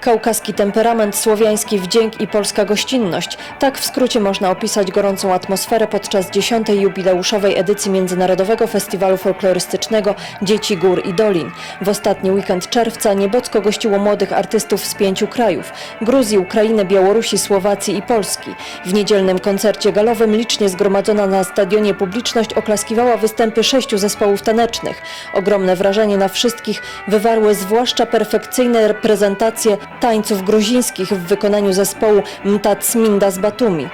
Kaukaski temperament, słowiański wdzięk i polska gościnność. Tak w skrócie można opisać gorącą atmosferę podczas 10. jubileuszowej edycji Międzynarodowego Festiwalu Folklorystycznego Dzieci Gór i Dolin. W ostatni weekend czerwca Niebocko gościło młodych artystów z pięciu krajów – Gruzji, Ukrainy, Białorusi, Słowacji i Polski. W niedzielnym koncercie galowym licznie zgromadzona na stadionie publiczność oklaskiwała występy sześciu zespołów tanecznych. Ogromne wrażenie na wszystkich wywarły zwłaszcza perfekcyjne prezentacje tańców gruzińskich w wykonaniu zespołu Mtac Minda z Batumi.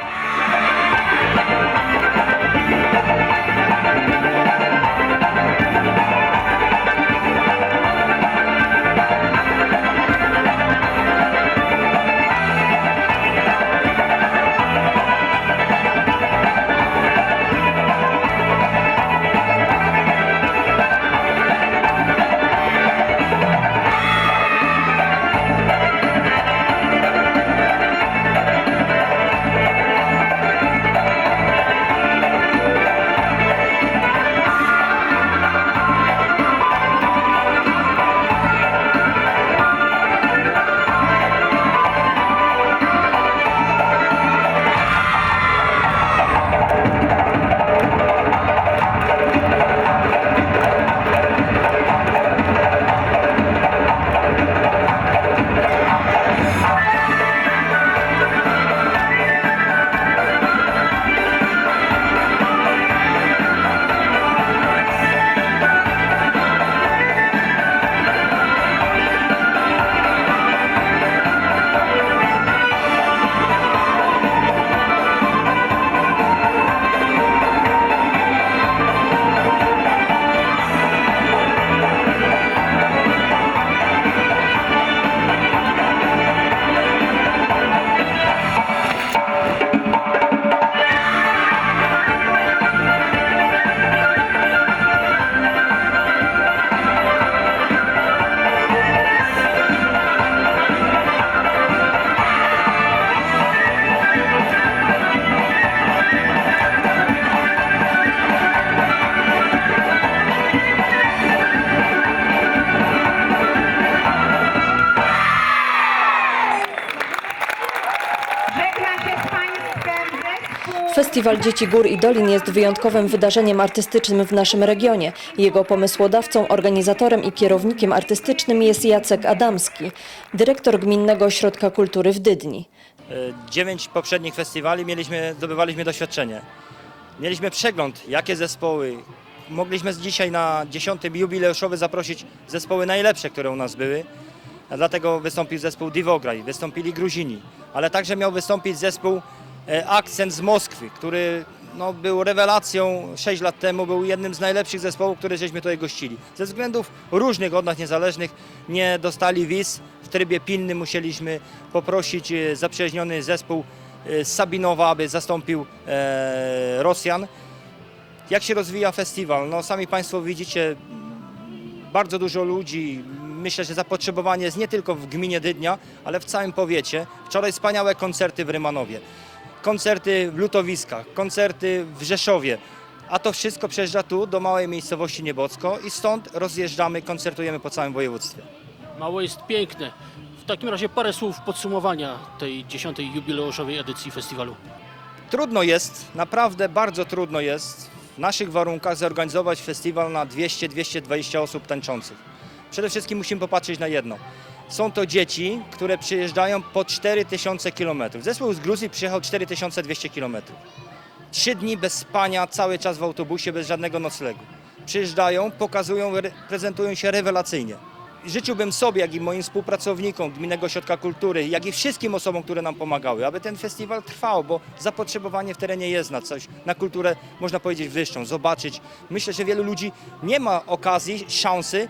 Festiwal Dzieci Gór i Dolin jest wyjątkowym wydarzeniem artystycznym w naszym regionie. Jego pomysłodawcą, organizatorem i kierownikiem artystycznym jest Jacek Adamski, dyrektor Gminnego Ośrodka Kultury w Dydni. E, dziewięć poprzednich festiwali mieliśmy, zdobywaliśmy doświadczenie. Mieliśmy przegląd, jakie zespoły. Mogliśmy dzisiaj na 10. jubileuszowy zaprosić zespoły najlepsze, które u nas były. Dlatego wystąpił zespół Divograj, wystąpili Gruzini, ale także miał wystąpić zespół Akcent z Moskwy, który no, był rewelacją 6 lat temu, był jednym z najlepszych zespołów, które żeśmy tutaj gościli. Ze względów różnych od nas niezależnych nie dostali wiz. W trybie pilnym musieliśmy poprosić e, zaprzyjaźniony zespół e, z Sabinowa, aby zastąpił e, Rosjan. Jak się rozwija festiwal? No, sami Państwo widzicie, bardzo dużo ludzi. Myślę, że zapotrzebowanie jest nie tylko w gminie Dydnia, ale w całym powiecie. Wczoraj wspaniałe koncerty w Rymanowie, koncerty w Lutowiskach, koncerty w Rzeszowie. A to wszystko przejeżdża tu do małej miejscowości Niebocko i stąd rozjeżdżamy, koncertujemy po całym województwie. Mało jest piękne. W takim razie parę słów podsumowania tej dziesiątej jubileuszowej edycji festiwalu. Trudno jest, naprawdę bardzo trudno jest w naszych warunkach zorganizować festiwal na 200-220 osób tańczących. Przede wszystkim musimy popatrzeć na jedno. Są to dzieci, które przyjeżdżają po 4000 km. Zespół z Gruzji przyjechał 4200 km. Trzy dni bez spania, cały czas w autobusie, bez żadnego noclegu. Przyjeżdżają, pokazują, re- prezentują się rewelacyjnie. Życzyłbym sobie, jak i moim współpracownikom Gminnego Ośrodka Kultury, jak i wszystkim osobom, które nam pomagały, aby ten festiwal trwał, bo zapotrzebowanie w terenie jest na coś, na kulturę, można powiedzieć, wyższą, zobaczyć. Myślę, że wielu ludzi nie ma okazji, szansy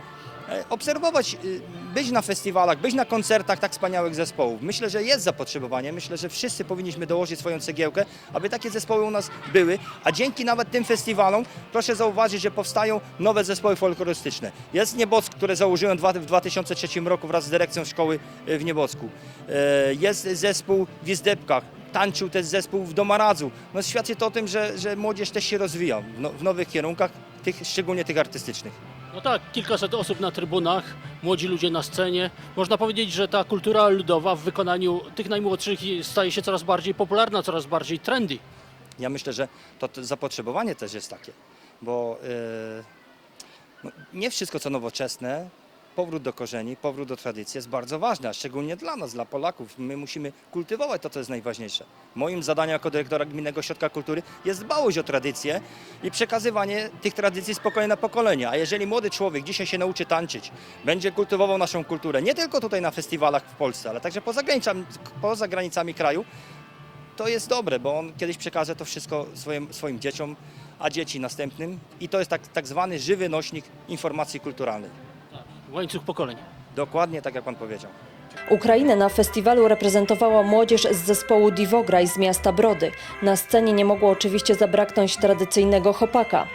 obserwować, y, być na festiwalach, być na koncertach tak wspaniałych zespołów. Myślę, że jest zapotrzebowanie, myślę, że wszyscy powinniśmy dołożyć swoją cegiełkę, aby takie zespoły u nas były, a dzięki nawet tym festiwalom proszę zauważyć, że powstają nowe zespoły folklorystyczne. Jest Niebock, które założyłem w 2003 roku wraz z dyrekcją szkoły y, w Niebocku. E, Jest zespół w Izdebkach, tańczył też zespół w Domaradzu. No świadczy to o tym, że, że młodzież też się rozwija w, no, w nowych kierunkach, tych, szczególnie tych artystycznych. No tak, kilkaset osób na trybunach, młodzi ludzie na scenie. Można powiedzieć, że ta kultura ludowa w wykonaniu tych najmłodszych staje się coraz bardziej popularna, coraz bardziej trendy. Ja myślę, że to, zapotrzebowanie też jest takie, bo yy, nie wszystko co nowoczesne, powrót do korzeni, powrót do tradycji jest bardzo ważne, a szczególnie dla nas, dla Polaków. My musimy kultywować to, co jest najważniejsze. Moim zadaniem jako dyrektora Gminnego Ośrodka Kultury jest dbałość o tradycje i przekazywanie tych tradycji z pokolenia na pokolenie. A jeżeli młody człowiek dzisiaj się nauczy tańczyć, będzie kultywował naszą kulturę, nie tylko tutaj na festiwalach w Polsce, ale także poza granicami, poza granicami kraju, to jest dobre, bo on kiedyś przekaże to wszystko swoim, swoim dzieciom, a dzieci następnym. I to jest tak, tak zwany żywy nośnik informacji kulturalnej. Łańcuch pokoleń. Dokładnie tak, jak pan powiedział. Ukrainę na festiwalu reprezentowała młodzież z zespołu Divograj z miasta Brody. Na scenie nie mogło oczywiście zabraknąć tradycyjnego chopaka.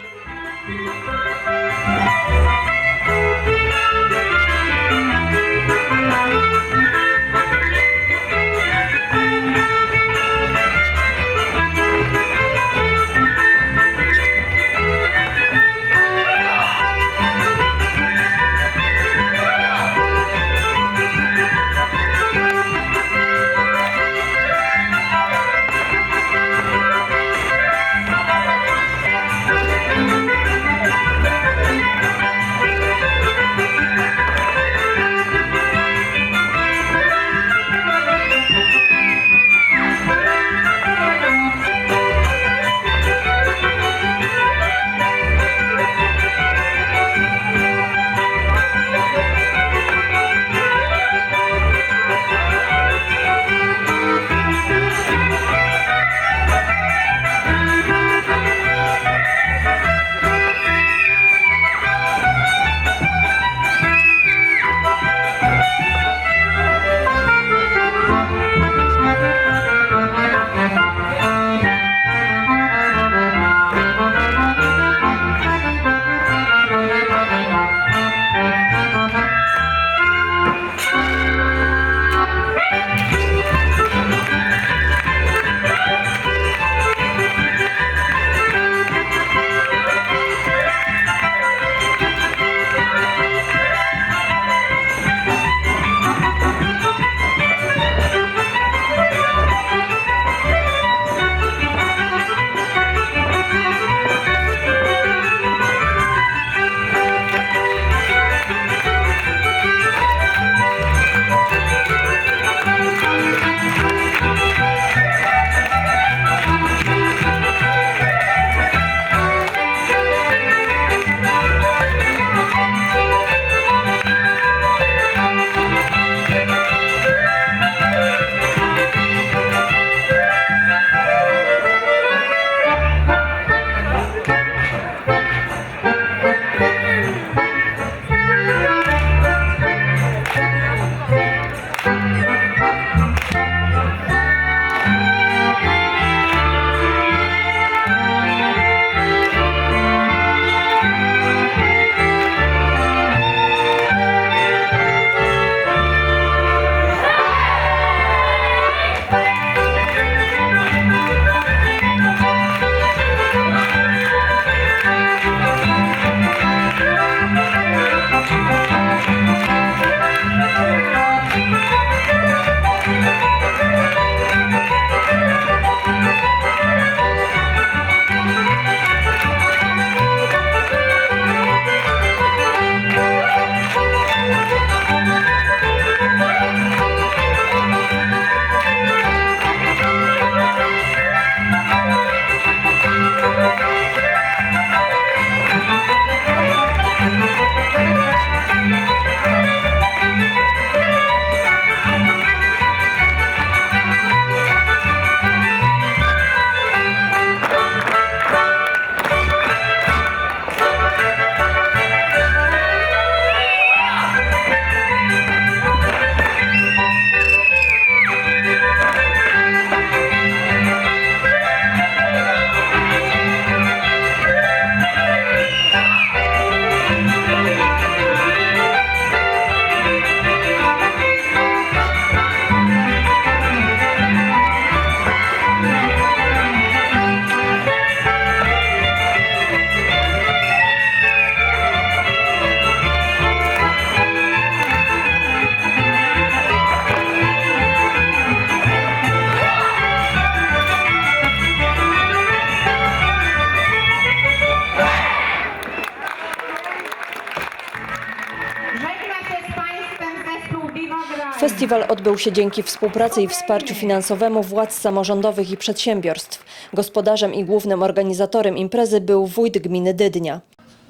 Festiwal odbył się dzięki współpracy i wsparciu finansowemu władz samorządowych i przedsiębiorstw. Gospodarzem i głównym organizatorem imprezy był wójt gminy Dydnia.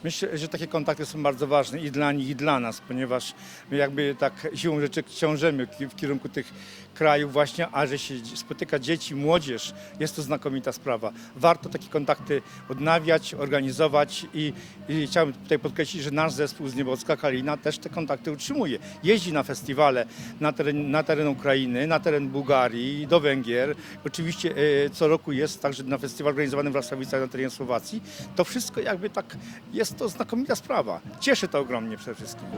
Myślę, że takie kontakty są bardzo ważne i dla nich, i dla nas, ponieważ my jakby tak siłą rzeczy ciążymy w kierunku tych krajów właśnie, a że się spotyka dzieci, młodzież, jest to znakomita sprawa. Warto takie kontakty odnawiać, organizować i, i chciałbym tutaj podkreślić, że nasz zespół z Niebocka Kalina też te kontakty utrzymuje. Jeździ na festiwale na teren, na teren Ukrainy, na teren Bułgarii, do Węgier. Oczywiście e, co roku jest także na festiwal organizowany w Rasowicach na terenie Słowacji. To wszystko jakby tak jest to znakomita sprawa. Cieszy to ogromnie przede wszystkim.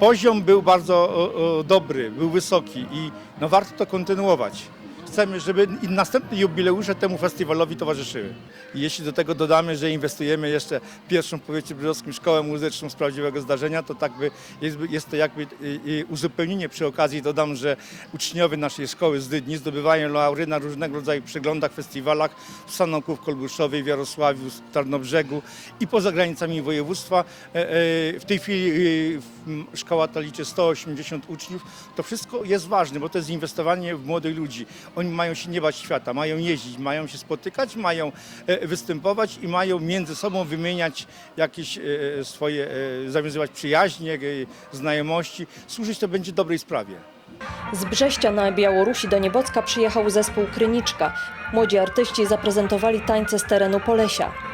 Poziom był bardzo dobry, był wysoki i no warto to kontynuować. Chcemy, żeby i następne jubileusze temu festiwalowi towarzyszyły. I jeśli do tego dodamy, że inwestujemy jeszcze w pierwszą w powiecie brzoskim szkołę muzyczną z prawdziwego zdarzenia, to tak by jest, jest to jakby y, y, uzupełnienie. Przy okazji dodam, że uczniowie naszej szkoły z Dydni zdobywają laury na różnego rodzaju przeglądach, festiwalach w Sanoku, w Kolbuszowie, w Jarosławiu, w Tarnobrzegu i poza granicami województwa. E, e, W tej chwili y, szkoła ta liczy 180 uczniów. To wszystko jest ważne, bo to jest inwestowanie w młodych ludzi. Mają się nie bać świata, mają jeździć, mają się spotykać, mają e, występować i mają między sobą wymieniać jakieś e, swoje, e, zawiązywać przyjaźnie, znajomości. Służyć to będzie dobrej sprawie. Z Brześcia na Białorusi do Niebocka przyjechał zespół Kryniczka. Młodzi artyści zaprezentowali tańce z terenu Polesia.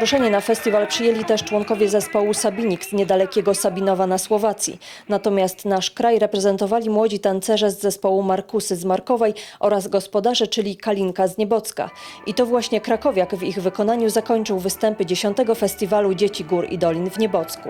Zaproszenie na festiwal przyjęli też członkowie zespołu Sabinik z niedalekiego Sabinowa na Słowacji. Natomiast nasz kraj reprezentowali młodzi tancerze z zespołu Markusy z Markowej oraz gospodarze, czyli Kalinka z Niebocka. I to właśnie krakowiak w ich wykonaniu zakończył występy 10 Festiwalu Dzieci Gór i Dolin w Niebocku.